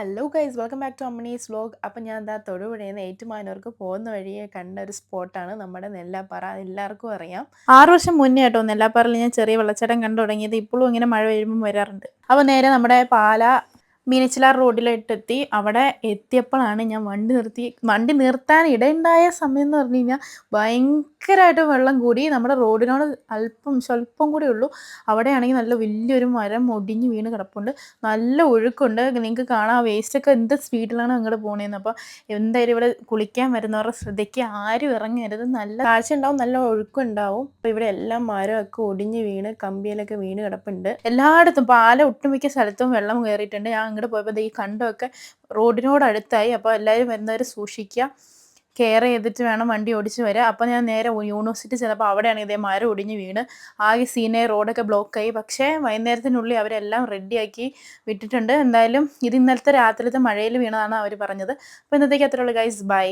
Hello guys welcome back to അമ്മണീസ് vlog അപ്പം ഞാൻ എന്താ തൊടുപുഴയിൽ നിന്ന് ഏറ്റുമാനൂർക്ക് പോകുന്ന വഴിയെ കണ്ട ഒരു സ്പോട്ടാണ് നമ്മുടെ നെല്ലാപ്പാറ. എല്ലാവർക്കും അറിയാം. ആറ് വർഷം മുന്നേ കേട്ടോ നെല്ലാപ്പാറയിൽ ഞാൻ ചെറിയ വെള്ളച്ചാട്ടം കണ്ടു തുടങ്ങിയത്. ഇപ്പോഴും ഇങ്ങനെ മഴ പെയ്യുമ്പോൾ വരാറുണ്ട്. അപ്പോൾ നേരെ നമ്മുടെ പാല മീനച്ചിലാർ റോഡിലോട്ടെത്തി. അവിടെ എത്തിയപ്പോഴാണ് ഞാൻ വണ്ടി നിർത്തി. വണ്ടി നിർത്താൻ ഇടയുണ്ടായ സമയം എന്ന് പറഞ്ഞു കഴിഞ്ഞാൽ ഭയങ്കരമായിട്ട് വെള്ളം കൂടി. നമ്മുടെ റോഡിനോട് അല്പം സ്വല്പം കൂടി ഉള്ളൂ. അവിടെയാണെങ്കിൽ നല്ല വലിയൊരു മരം ഒടിഞ്ഞ് വീണ് കിടപ്പുണ്ട്. നല്ല ഒഴുക്കുണ്ട്. നിങ്ങൾക്ക് കാണാം വേസ്റ്റൊക്കെ എന്ത് സ്പീഡിലാണ് അങ്ങോട്ട് പോണേന്ന്. അപ്പോൾ എന്തായാലും ഇവിടെ കുളിക്കാൻ വരുന്നവരുടെ ശ്രദ്ധയ്ക്ക് ആരും ഇറങ്ങരുത്. നല്ല കാഴ്ച ഉണ്ടാവും നല്ല ഒഴുക്കുണ്ടാവും അപ്പോൾ ഇവിടെ എല്ലാം മരമൊക്കെ ഒടിഞ്ഞ് വീണ് കമ്പിയിലൊക്കെ വീണ് കിടപ്പുണ്ട്. എല്ലായിടത്തും പാല ഒട്ടുമിക്ക സ്ഥലത്തും വെള്ളം കയറിയിട്ടുണ്ട്. ഞാൻ അങ്ങോട്ട് പോയപ്പോൾ ഈ കണ്ടമൊക്കെ റോഡിനോട് അടുത്തായി അപ്പോൾ എല്ലാവരും വരുന്നവർ സൂക്ഷിക്കുക കെയർ ചെയ്തിട്ട് വേണം വണ്ടി ഓടിച്ച് വരാം അപ്പോൾ ഞാൻ നേരെ യൂണിവേഴ്സിറ്റി ചെന്നപ്പോൾ അവിടെയാണ് ഇതേ മരം ഒടിഞ്ഞ് വീണ്. ആകെ സീനെ റോഡൊക്കെ ബ്ലോക്കായി പക്ഷേ വൈകുന്നേരത്തിനുള്ളിൽ അവരെല്ലാം റെഡിയാക്കി വിട്ടിട്ടുണ്ട്. എന്തായാലും ഇത് ഇന്നലത്തെ രാത്രിയിലത്തെ മഴയിൽ വീണതാണ് അവർ പറഞ്ഞത്. അപ്പോൾ ഇന്നത്തേക്ക് അത്രയുള്ളൂ ഗൈസ് ബൈ